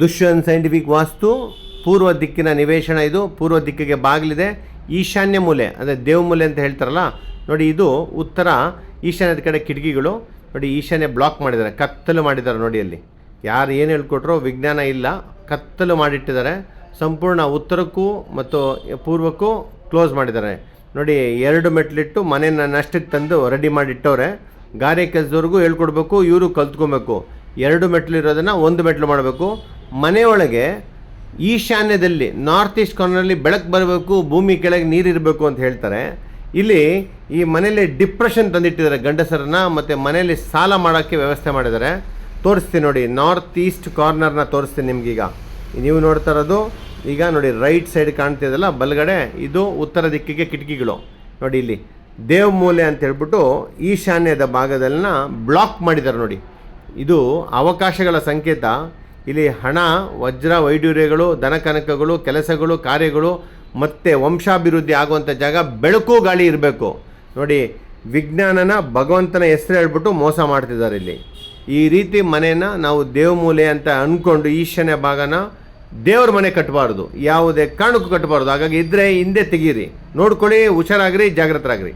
Dushyant scientific ವಾಸ್ತು, ಪೂರ್ವ ದಿಕ್ಕಿನ ನಿವೇಶನ ಇದು, ಪೂರ್ವ ದಿಕ್ಕಿಗೆ ಬಾಗಿಲಿದೆ. ಈಶಾನ್ಯ ಮೂಲೆ, ಅಂದರೆ ದೇವ ಮೂಲೆ ಅಂತ ಹೇಳ್ತಾರಲ್ಲ, ನೋಡಿ ಇದು ಉತ್ತರ ಈಶಾನ್ಯದ ಕಡೆ ಕಿಟಕಿಗಳು, ನೋಡಿ ಈಶಾನ್ಯ ಬ್ಲಾಕ್ ಮಾಡಿದ್ದಾರೆ, ಕತ್ತಲು ಮಾಡಿದ್ದಾರೆ ನೋಡಿ ಅಲ್ಲಿ. ಯಾರು ಏನು ಹೇಳ್ಕೊಟ್ರೋ, ವಿಜ್ಞಾನ ಇಲ್ಲ, ಕತ್ತಲು ಮಾಡಿಟ್ಟಿದ್ದಾರೆ. ಸಂಪೂರ್ಣ ಉತ್ತರಕ್ಕೂ ಮತ್ತು ಪೂರ್ವಕ್ಕೂ ಕ್ಲೋಸ್ ಮಾಡಿದ್ದಾರೆ. ನೋಡಿ ಎರಡು ಮೆಟ್ಲಿಟ್ಟು ಮನೆನ ನಷ್ಟಕ್ಕೆ ತಂದು ರೆಡಿ ಮಾಡಿಟ್ಟವ್ರೆ. ಗಾರೆ ಕೆಲಸದವ್ರಿಗೂ ಹೇಳ್ಕೊಡ್ಬೇಕು ಇವರು ಕಲ್ತ್ಕೊಬೇಕು. ಎರಡು ಮೆಟ್ಲಿರೋದನ್ನು ಒಂದು ಮೆಟ್ಲು ಮಾಡಬೇಕು. ಮನೆಯೊಳಗೆ ಈಶಾನ್ಯದಲ್ಲಿ ನಾರ್ತ್ ಈಸ್ಟ್ ಕಾರ್ನರಲ್ಲಿ ಬೆಳಕು ಬರಬೇಕು, ಭೂಮಿ ಕೆಳಗೆ ನೀರಿರಬೇಕು ಅಂತ ಹೇಳ್ತಾರೆ. ಇಲ್ಲಿ ಈ ಮನೆಯಲ್ಲಿ ಡಿಪ್ರೆಷನ್ ತಂದಿಟ್ಟಿದ್ದಾರೆ ಗಂಡಸರನ್ನ, ಮತ್ತು ಮನೆಯಲ್ಲಿ ಸಾಲ ಮಾಡೋಕ್ಕೆ ವ್ಯವಸ್ಥೆ ಮಾಡಿದ್ದಾರೆ. ತೋರಿಸ್ತೀನಿ ನೋಡಿ ನಾರ್ತ್ ಈಸ್ಟ್ ಕಾರ್ನರ್ನ ತೋರಿಸ್ತೀನಿ ನಿಮಗೀಗ. ನೀವು ನೋಡ್ತಾ ಇರೋದು, ಈಗ ನೋಡಿ ರೈಟ್ ಸೈಡ್ ಕಾಣ್ತಿದೆಯಲ್ಲ ಬಲಗಡೆ, ಇದು ಉತ್ತರ ದಿಕ್ಕಿಗೆ ಕಿಟಕಿಗಳು. ನೋಡಿ ಇಲ್ಲಿ ದೇವ್ ಮೂಲೆ ಅಂತ ಹೇಳ್ಬಿಟ್ಟು ಈಶಾನ್ಯದ ಭಾಗದಲ್ಲಿನ ಬ್ಲಾಕ್ ಮಾಡಿದ್ದಾರೆ ನೋಡಿ. ಇದು ಅವಕಾಶಗಳ ಸಂಕೇತ. ಇಲ್ಲಿ ಹಣ, ವಜ್ರ ವೈಡೂರ್ಯಗಳು ದನಕನಕಗಳು ಕೆಲಸಗಳು, ಕಾರ್ಯಗಳು, ಮತ್ತು ವಂಶಾಭಿವೃದ್ಧಿ ಆಗುವಂಥ ಜಾಗ ಬೆಳಕು ಗಾಳಿ ಇರಬೇಕು. ನೋಡಿ, ವಿಜ್ಞಾನನ ಭಗವಂತನ ಹೆಸರು ಹೇಳ್ಬಿಟ್ಟು ಮೋಸ ಮಾಡ್ತಿದ್ದಾರೆ ಇಲ್ಲಿ. ಈ ರೀತಿ ಮನೆಯನ್ನು ನಾವು ದೇವಮೂಲೆ ಅಂತ ಅಂದ್ಕೊಂಡು ಈಶಾನ್ಯ ಭಾಗನ ದೇವ್ರ ಮನೆ ಕಟ್ಟಬಾರ್ದು ಯಾವುದೇ ಕಾರಣಕ್ಕೂ ಕಟ್ಟಬಾರ್ದು ಹಾಗಾಗಿ ಇದ್ದರೆ ಹಿಂದೆ ತೆಗೀರಿ. ನೋಡ್ಕೊಳ್ಳಿ, ಹುಷಾರಾಗ್ರಿ, ಜಾಗ್ರತರಾಗ್ರಿ.